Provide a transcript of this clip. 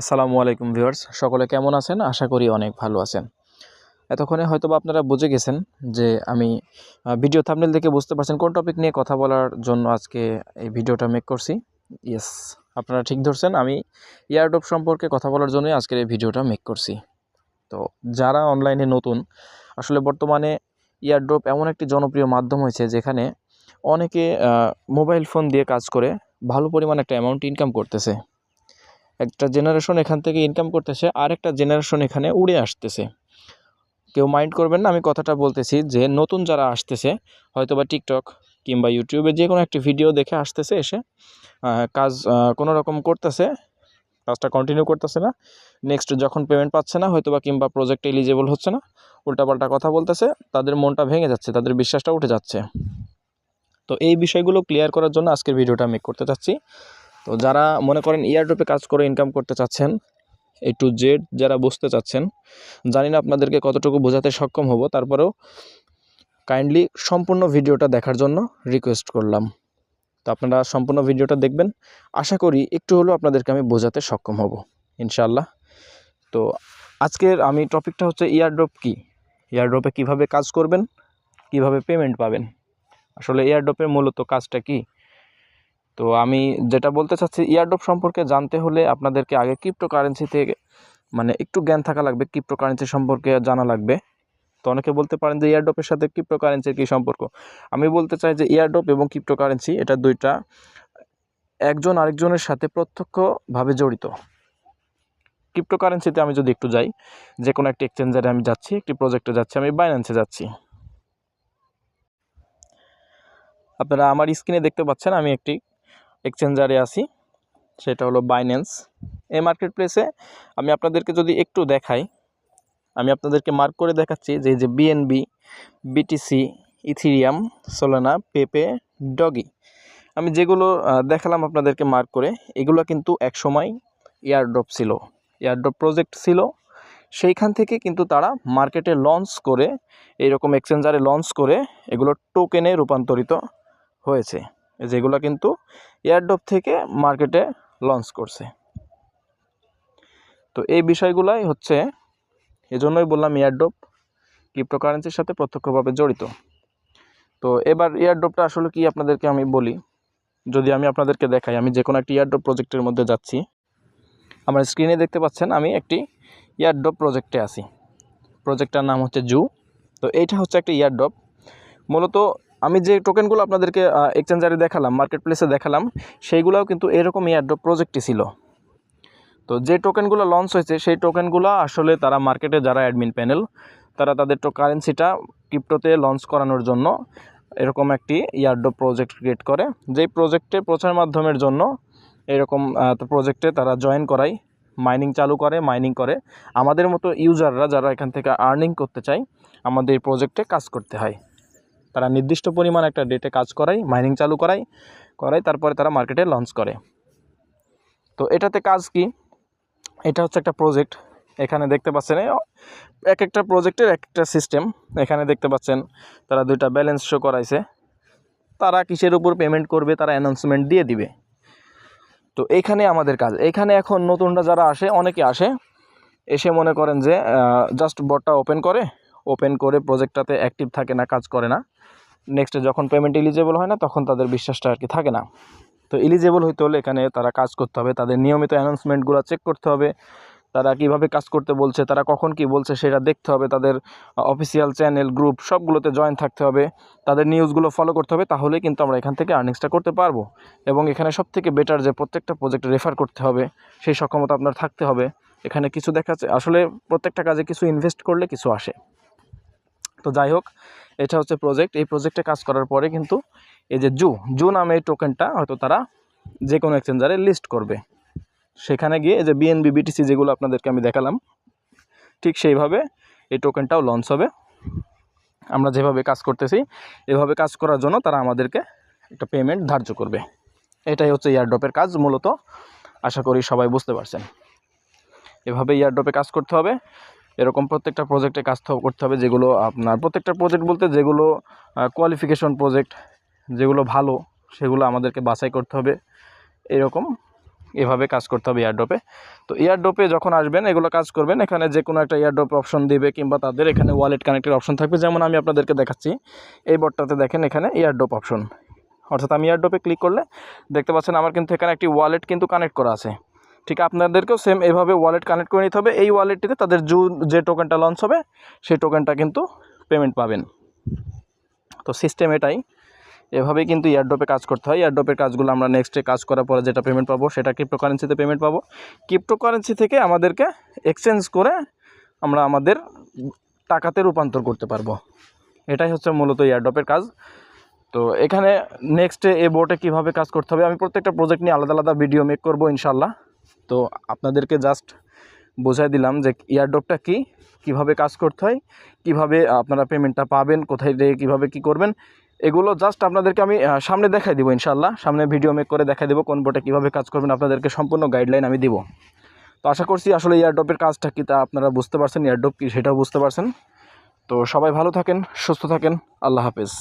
আসসালামু আলাইকুম ভিউয়ার্স। সকলে কেমন আছেন? আশা করি অনেক ভালো আছেন। এতক্ষণে হয়তো আপনারা বুঝে গেছেন যে আমি ভিডিও থামনেল দেখে বুঝতে পারছেন কোন টপিক নিয়ে কথা বলার জন্য আজকে এই ভিডিওটা মেক করছি। ইয়েস আপনারা ঠিক ধরছেন, আমি ইয়ারডপ সম্পর্কে কথা বলার জন্যই আজকের এই ভিডিওটা মেক করছি। তো যারা অনলাইনে নতুন, আসলে বর্তমানে ইয়ারড্রপ এমন একটি জনপ্রিয় মাধ্যম হয়েছে যেখানে অনেকে মোবাইল ফোন দিয়ে কাজ করে, ভালো পরিমাণ একটা অ্যামাউন্ট ইনকাম করতেছে। একটা জেনারেশন এখান থেকে ইনকাম করতেছে আর একটা জেনারেশন এখানে উড়ে আসতেছে। কেউ মাইন্ড করবেন না, আমি কথাটা বলতেছি যে নতুন যারা আসতেছে হয়তো বা টিকটক কিংবা ইউটিউবে যে কোনো একটি ভিডিও দেখে আসতেছে এসে কাজ কোনো রকম করতেছে, কাজটা কন্টিনিউ করতেছে না নেক্সট যখন পেমেন্ট পাচ্ছে না হয়তো বা কিংবা প্রজেক্ট এলিজেবল হচ্ছে না, উল্টাপাল্টা কথা বলতেছে, তাদের মনটা ভেঙে যাচ্ছে, তাদের বিশ্বাসটা উঠে যাচ্ছে। তো এই বিষয়গুলো ক্লিয়ার করার জন্য আজকের ভিডিওটা আমি করতে চাচ্ছি। তো যারা মনে করেন ইয়ারড্রপে কাজ করে ইনকাম করতে চাচ্ছেন এ টু জেড যারা বুঝতে চাচ্ছেন, জানি না আপনাদেরকে কতটুকু বোঝাতে সক্ষম হব, তারপরেও কাইন্ডলি সম্পূর্ণ ভিডিওটা দেখার জন্য রিকোয়েস্ট করলাম। তো আপনারা সম্পূর্ণ ভিডিওটা দেখবেন, আশা করি একটু হলেও আপনাদেরকে আমি বোঝাতে সক্ষম হব, ইনশাআল্লাহ। তো আজকের আমি টপিকটা হচ্ছে ইয়ারড্রপ কি? ইয়ারড্রপে কীভাবে কাজ করবেন, কীভাবে পেমেন্ট পাবেন? আসলে এয়ারড্রপের মূলত কাজটা কি? তো আমি যেটা বলতে চাচ্ছি ইয়ারড্রপ সম্পর্কে জানতে হলে আপনাদেরকে আগে ক্রিপ্টোকারেন্সি থেকে মানে একটু জ্ঞান থাকা লাগবে ক্রিপ্টোকারেন্সি সম্পর্কে জানা লাগবে। তো অনেকে বলতে পারেন যে ইয়ারড্রপের সাথে ক্রিপ্টোকারেন্সির কী সম্পর্ক? আমি বলতে চাই যে ইয়ারড্রপ এবং ক্রিপ্টোকারেন্সি এটা দুইটা একজন আরেকজনের সাথে প্রত্যক্ষভাবে জড়িত। ক্রিপ্টোকারেন্সিতে আমি যদি একটু যাই যে কোনো একটি এক্সচেঞ্জারে আমি যাচ্ছি, একটি প্রজেক্টে যাচ্ছি, আমি বাইন্যান্সে যাচ্ছি। আপনারা আমার স্ক্রিনে দেখতে পাচ্ছেন, আমি একটি এক্সচেঞ্জারে আছি, সেটা হলো বাইন্যান্স এই মার্কেট প্লেসে আমি আপনাদেরকে যদি একটু দেখাই, আমি আপনাদেরকে মার্ক করে দেখাচ্ছি যে যে BNB BTC Ethereum Solana Pepe doge আমি যেগুলো দেখালাম আপনাদেরকে মার্ক করে, এগুলো কিন্তু একসময় এয়ারড্রপ ছিল। এয়ারড্রপ প্রজেক্ট ছিল। সেইখান থেকে কিন্তু তারা মার্কেটে লঞ্চ করে, এইরকম এক্সচেঞ্জারে লঞ্চ করে, এগুলো টোকেনে রূপান্তরিত হয়েছে। যেগুলো কিন্তু এয়ারড্রপ থেকে মার্কেটে লঞ্চ করছে। তো এই বিষয়গুলাই হচ্ছে এজন্যই বললাম এয়ারড্রপ ক্রিপ্টোকারেন্সির সাথে প্রত্যক্ষভাবে জড়িত। তো এবার এয়ারড্রপটা আসলে কি আপনাদেরকে আমি বলি? যদি আমি আপনাদেরকে দেখাই, আমি যে কোনো একটি এয়ারড্রপ প্রজেক্টের মধ্যে যাচ্ছি। আমার স্ক্রিনে দেখতে পাচ্ছেন, আমি একটি এয়ারড্রপ প্রজেক্টে আছি। প্রজেক্টটার নাম হচ্ছে জু। তো এইটা হচ্ছে একটা এয়ারড্রপ। মূলত আমি যে টোকেনগুলো আপনাদেরকে এক্সচেঞ্জারে দেখালাম মার্কেট প্লেসে দেখালাম, সেইগুলোও কিন্তু এরকম এয়ারড্রপ প্রজেক্টই ছিল। তো যে টোকেনগুলো লঞ্চ হয়েছে, সেই টোকেনগুলো আসলে তারা মার্কেটে যারা অ্যাডমিন প্যানেল তারা তাদের কারেন্সিটা ক্রিপ্টোতে লঞ্চ করানোর জন্য এরকম একটি ইয়ারড্রপ প্রজেক্ট ক্রিয়েট করে। যেই প্রজেক্টে প্রচার মাধ্যমের জন্য এরকম প্রজেক্টে তারা জয়েন করায় মাইনিং চালু করে মাইনিং করে। আমাদের মতো ইউজাররা যারা এখান থেকে আর্নিং করতে চায়, আমাদের প্রজেক্টে কাজ করতে হয়। তারা নির্দিষ্ট পরিমাণ একটা ডেটে কাজ করায় মাইনিং চালু করায় করায়, তারপরে তারা মার্কেটে লঞ্চ করে। তো এটাতে কাজ কি? এটা হচ্ছে একটা প্রজেক্ট এখানে দেখতে পাচ্ছেন এক একটা প্রজেক্টের এক একটা সিস্টেম এখানে দেখতে পাচ্ছেন, তারা দুইটা ব্যালেন্স শো করাইছে। তারা কিসের উপর পেমেন্ট করবে? তারা অ্যানাউন্সমেন্ট দিয়ে দিবে। তো এখানে আমাদের কাজ। এখানে এখন নতুনরা যারা আসে, অনেকে আসে, এসে মনে করেন যে জাস্ট বটটা ওপেন করে ওপেন করে প্রজেক্টটাতে অ্যাক্টিভ থাকে না, কাজ করে না। নেক্সট যখন পেমেন্ট এলিজেবল হয় না, তখন তাদের বিশ্বাসটা আর কি থাকে না। তো এলিজেবল হইতে হলে এখানে তারা কাজ করতে হবে। তাদের নিয়মিত অ্যানাউন্সমেন্টগুলো চেক করতে হবে। তারা কীভাবে কাজ করতে বলছে, তারা কখন কি বলছে সেটা দেখতে হবে। তাদের অফিসিয়াল চ্যানেল গ্রুপ সবগুলোতে জয়েন থাকতে হবে। তাদের নিউজগুলো ফলো করতে হবে। তাহলেই কিন্তু আমরা এখান থেকে আর্নিংসটা করতে পারব। এবং এখানে সব থেকে বেটার যে প্রত্যেকটা প্রজেক্ট রেফার করতে হবে, সেই সক্ষমতা আপনার থাকতে হবে। এখানে কিছু দেখাচ্ছে, আসলে প্রত্যেকটা কাজে কিছু ইনভেস্ট করলে কিছু আসে। তো যাই হোক, এটা হচ্ছে প্রজেক্ট এই প্রজেক্টে কাজ করার পরে কিন্তু এই যে জু জু নামে এই টোকেনটা হয়তো তারা যে কোনো এক্সচেঞ্জারে লিস্ট করবে। সেখানে গিয়ে এই যে বিএনবি বিটিসি যেগুলো আপনাদেরকে আমি দেখালাম, ঠিক সেইভাবে এই টোকেনটাও লঞ্চ হবে। আমরা যেভাবে কাজ করতেছি, এভাবে কাজ করার জন্য তারা আমাদেরকে একটা পেমেন্ট ধার্য করবে। এটাই হচ্ছে ইয়ারড্রপের কাজ, মূলত আশা করি সবাই বুঝতে পারছেন। এভাবে ইয়ারড্রপে কাজ করতে হবে। এরকম প্রত্যেকটা প্রজেক্টে কাজ করতে হবে যেগুলো আপনার, প্রত্যেকটা প্রজেক্ট বলতে যেগুলো কোয়ালিফিকেশন প্রজেক্ট যেগুলো ভালো, সেগুলো আমাদেরকে বাছাই করতে হবে। এরকম এভাবে কাজ করতে হবে এয়ারড্রপে তো এয়ারড্রপে যখন আসবেন, এগুলো কাজ করবেন, এখানে যে কোনো একটা এয়ারড্রপ অপশন দিবে কিংবা তাদের এখানে ওয়ালেট কানেক্টের অপশন থাকবে। যেমন আমি আপনাদেরকে দেখাচ্ছি, এই বোর্ডটাতে দেখেন এখানে এয়ারড্রপ অপশন অর্থাৎ আমি এয়ারড্রপে ক্লিক করলে দেখতে পাচ্ছেন আমার কিন্তু এখানে একটি ওয়ালেট কিন্তু কানেক্ট করা আছে। ঠিক আপনাদেরকেও সেম এভাবে ওয়ালেট কানেক্ট করে নিতে হবে। এই ওয়ালেটটিতে তাদের জু, যে টোকেনটা লঞ্চ হবে, সেই টোকেনটা কিন্তু পেমেন্ট পাবেন। তো সিস্টেম এটাই। এভাবেই কিন্তু ইয়ারড্রপে কাজ করতে হয়। ইয়ারড্রপের কাজগুলো আমরা নেক্সটে কাজ করার পরে যেটা পেমেন্ট পাবো, সেটা ক্রিপ্টোকারেন্সিতে পেমেন্ট পাবো। ক্রিপ্টোকারেন্সি থেকে আমাদেরকে এক্সচেঞ্জ করে আমরা আমাদের টাকাতে রূপান্তর করতে পারব। এটাই হচ্ছে মূলত ইয়ারড্রপের কাজ। তো এখানে নেক্সটে এ বোর্ডে কীভাবে কাজ করতে হবে, আমি প্রত্যেকটা প্রজেক্ট নিয়ে আলাদা আলাদা ভিডিও মেক করব ইনশাল্লাহ তো আপনাদেরকে জাস্ট বোঝাই দিলাম যে ইয়ারড্রপটা কী, কীভাবে কাজ করতে হয়, কীভাবে আপনারা পেমেন্টটা পাবেন, কোথায় দিয়ে কীভাবে কী করবেন, এগুলো জাস্ট আপনাদেরকে আমি সামনে দেখাই দিব ইনশাল্লাহ সামনে ভিডিও মেক করে দেখাই দেবো কোন বোটে কীভাবে কাজ করবেন, আপনাদেরকে সম্পূর্ণ গাইডলাইন আমি দিব। তো আশা করছি আসলে এয়ারড্রপের কাজটা কী তা আপনারা বুঝতে পারছেন এয়ারড্রপ কী সেটাও বুঝতে পারছেন। তো সবাই ভালো থাকেন, সুস্থ থাকেন, আল্লাহ হাফেজ।